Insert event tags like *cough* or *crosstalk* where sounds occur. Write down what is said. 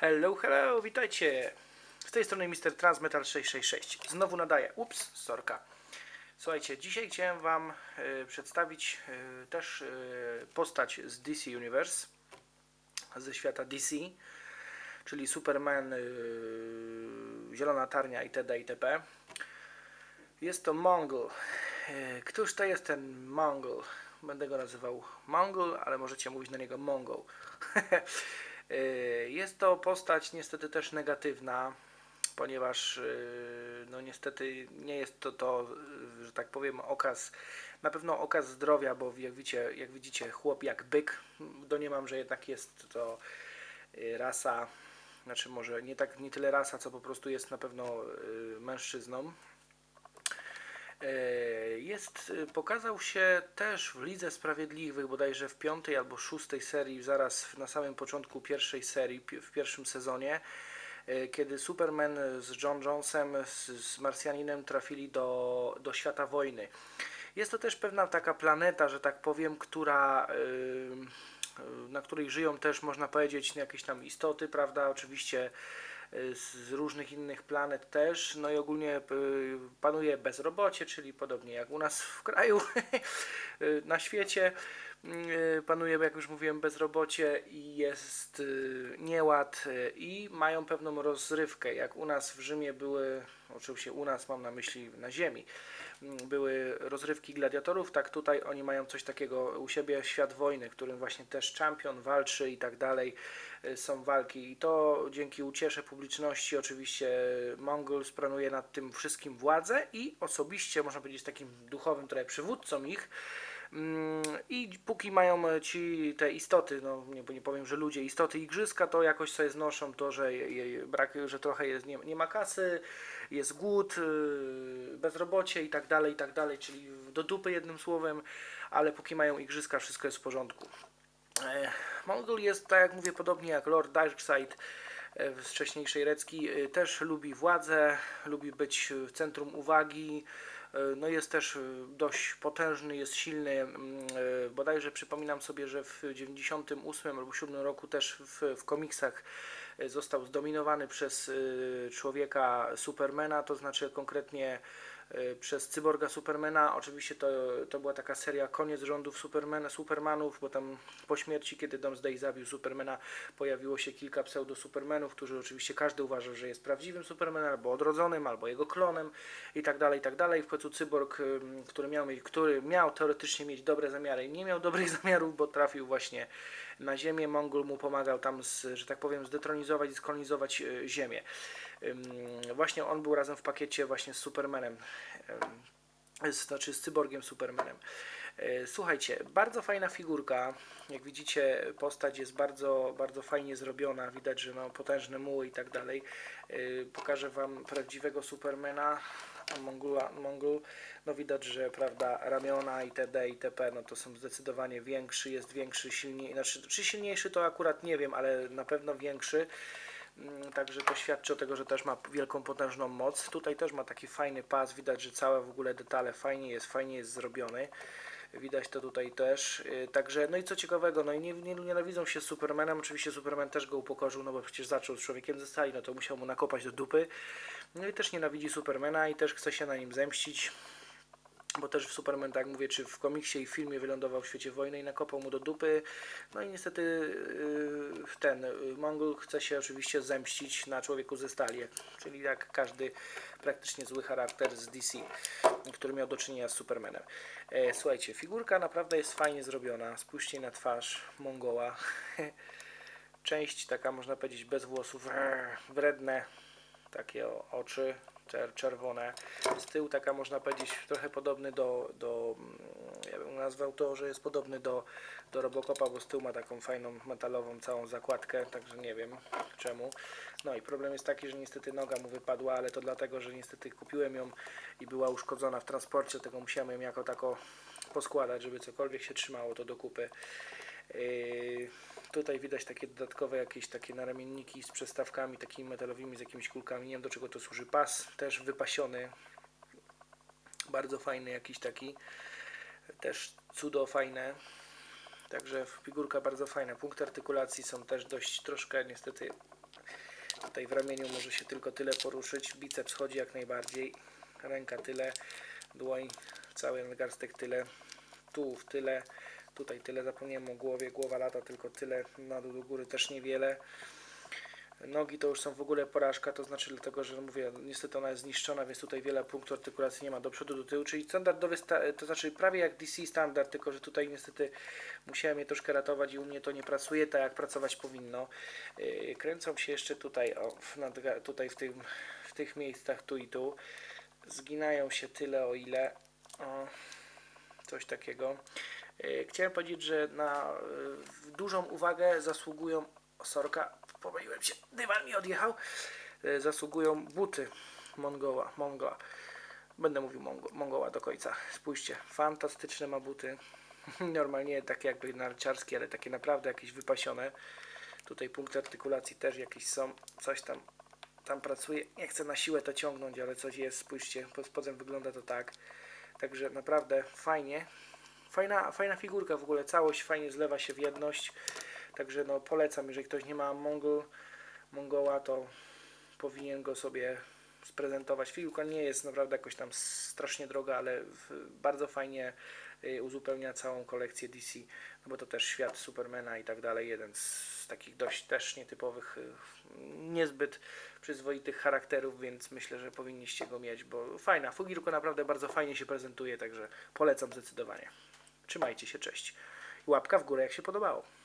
Hello, hello, witajcie! Z tej strony Mr. Transmetal 666. Znowu nadaję. Ups, sorka. Słuchajcie, dzisiaj chciałem Wam e, przedstawić e, też e, postać z DC Universe, ze świata DC, czyli Superman, Zielona Tarnia itd. itp. Jest to Mongol. Któż to jest ten Mongol? Będę go nazywał Mongol, ale możecie mówić na niego Mongol. *laughs* E, Jest to postać niestety też negatywna, ponieważ e, no niestety nie jest to to, e, że tak powiem, okaz, na pewno okaz zdrowia, bo jak widzicie, jak widzicie chłop jak byk, domniemam, że jednak jest to rasa, znaczy może nie tak nie tyle rasa, co po prostu jest na pewno mężczyzną. E, Jest, e, pokazał się też w Lidze Sprawiedliwych, bodajże w piątej albo szóstej serii, zaraz na samym początku pierwszej serii, w pierwszym sezonie, e, kiedy Superman z John Jonesem, z, Marsjaninem trafili do, do świata wojny. Jest to też pewna taka planeta, że tak powiem, która, y, y, na której żyją też, można powiedzieć, jakieś tam istoty, prawda, oczywiście y, z różnych innych planet też, no i ogólnie y, panuje bezrobocie, czyli podobnie jak u nas w kraju, *laughs* y, na świecie panuje, jak już mówiłem, bezrobocie i jest nieład i mają pewną rozrywkę, jak u nas w Rzymie były, oczywiście u nas mam na myśli na ziemi, były rozrywki gladiatorów, tak tutaj oni mają coś takiego u siebie, świat wojny, w którym właśnie też czampion walczy i tak dalej, y, są walki. I to dzięki uciesze publiczności oczywiście Mongol sprawuje nad tym wszystkim władzę i osobiście można powiedzieć takim duchowym trochę przywódcą ich i póki mają ci te istoty, no nie, bo nie powiem, że ludzie, istoty igrzyska, to jakoś sobie znoszą to, że je, brak, że trochę jest, nie, nie ma kasy, jest głód, yy, bezrobocie i tak dalej, i tak dalej, czyli do dupy jednym słowem, ale póki mają igrzyska, wszystko jest w porządku. E, Mongol jest, tak jak mówię, podobnie jak Lord Darkseid e, z wcześniejszej Recki, e, też lubi władzę, lubi być w centrum uwagi, e, no jest też e, dość potężny, jest silny, mm, e, bodajże przypominam sobie, że w 98 albo 7 roku też w, w komiksach e, został zdominowany przez e, człowieka Supermana, to znaczy konkretnie e, przez cyborga Supermana. Oczywiście to, to była taka seria koniec rządów Supermana, Supermanów, bo tam po śmierci, kiedy Doomsday zabił Supermana, pojawiło się kilka pseudo-Supermanów, którzy oczywiście każdy uważał, że jest prawdziwym Supermanem, albo odrodzonym, albo jego klonem i tak dalej, i tak dalej. W końcu cyborg, ym, który miał, który miał teoretycznie mieć dobre zamiary, nie miał dobrych *laughs* zamiarów, bo trafił właśnie na Ziemię. Mongol mu pomagał tam, z, że tak powiem, zdetronizować i skolonizować y, Ziemię. Właśnie on był razem w pakiecie właśnie z Supermanem, znaczy z cyborgiem Supermanem. E, Słuchajcie, bardzo fajna figurka. Jak widzicie, postać jest bardzo, bardzo fajnie zrobiona. Widać, że ma potężne muły i tak dalej. E, Pokażę Wam prawdziwego Supermana. a Mongola, Mongol, no widać, że prawda, ramiona itd. itp. no to są zdecydowanie większy, jest większy, silniej, znaczy czy silniejszy to akurat nie wiem, ale na pewno większy. Mm, Także to świadczy o tego, że też ma wielką, potężną moc. Tutaj też ma taki fajny pas, widać, że całe w ogóle detale fajnie jest, fajnie jest zrobiony. Widać to tutaj też. Yy, Także, no i co ciekawego, no i nie, nie, nienawidzą się z Supermanem. Oczywiście Superman też go upokorzył, no bo przecież zaczął z człowiekiem ze stali, no to musiał mu nakopać do dupy. No i też nienawidzi Supermana i też chce się na nim zemścić. Bo też w Superman, tak jak mówię, czy w komiksie i filmie wylądował w świecie wojny i nakopał mu do dupy. No i niestety yy, ten yy, Mongol chce się oczywiście zemścić na człowieku ze stali, czyli jak każdy praktycznie zły charakter z DC, który miał do czynienia z Supermanem. E, słuchajcie, figurka naprawdę jest fajnie zrobiona. Spójrzcie na twarz Mongoła. *laughs* Część taka można powiedzieć bez włosów, wredne, takie oczy czerwone. Z tyłu taka można powiedzieć trochę podobny do, do mm, ja bym nazwał to, że jest podobny do, do Robocopa, bo z tyłu ma taką fajną metalową całą zakładkę, także nie wiem czemu. No i problem jest taki, że niestety noga mu wypadła, ale to dlatego, że niestety kupiłem ją i była uszkodzona w transporcie, tego musiałem ją jako tako poskładać, żeby cokolwiek się trzymało to do kupy. Yy, tutaj widać takie dodatkowe jakieś takie naramienniki z przestawkami takimi metalowymi, z jakimiś kulkami. Nie wiem do czego to służy. Pas też wypasiony. Bardzo fajny jakiś taki. Też cudo fajne. Także figurka bardzo fajna. Punkty artykulacji są też dość troszkę niestety Tutaj w ramieniu może się tylko tyle poruszyć. Biceps chodzi jak najbardziej. Ręka tyle. Dłoń, cały nadgarstek tyle. Tułów tyle. Tutaj tyle. Zapomniałem o głowie. Głowa lata tylko tyle. Na dół do góry też niewiele. Nogi to już są w ogóle porażka, to znaczy dlatego, że mówię, niestety ona jest zniszczona, więc tutaj wiele punktów artykulacji nie ma do przodu, do tyłu, czyli standardowy, sta- to znaczy prawie jak DC standard, tylko że tutaj niestety musiałem je troszkę ratować i u mnie to nie pracuje tak jak pracować powinno. Yy, Kręcą się jeszcze tutaj, o, tutaj w, tym, w tych miejscach tu i tu, zginają się tyle o ile, o, coś takiego. Yy, Chciałem powiedzieć, że na yy, dużą uwagę zasługują Sorka, pomyliłem się, dywan mi odjechał. E, Zasługują buty Mongoła, Mongoła. Będę mówił Mongo, Mongoła do końca. Spójrzcie, fantastyczne ma buty. *laughs* Normalnie takie jakby narciarskie, ale takie naprawdę jakieś wypasione. Tutaj punkty artykulacji też jakieś są. Coś tam, tam pracuje. Nie chcę na siłę to ciągnąć, ale coś jest. Spójrzcie, pod spodem wygląda to tak. Także naprawdę fajnie. Fajna, fajna figurka w ogóle. Całość fajnie zlewa się w jedność. Także no polecam, jeżeli ktoś nie ma Mongol, Mongoła, to powinien go sobie sprezentować. Figurka nie jest naprawdę jakoś tam strasznie droga, ale bardzo fajnie uzupełnia całą kolekcję DC, no bo to też świat Supermana i tak dalej, jeden z takich dość też nietypowych, y, niezbyt przyzwoitych charakterów, więc myślę, że powinniście go mieć, bo fajna, figurka naprawdę bardzo fajnie się prezentuje, także polecam zdecydowanie. Trzymajcie się, cześć. Łapka w górę jak się podobało.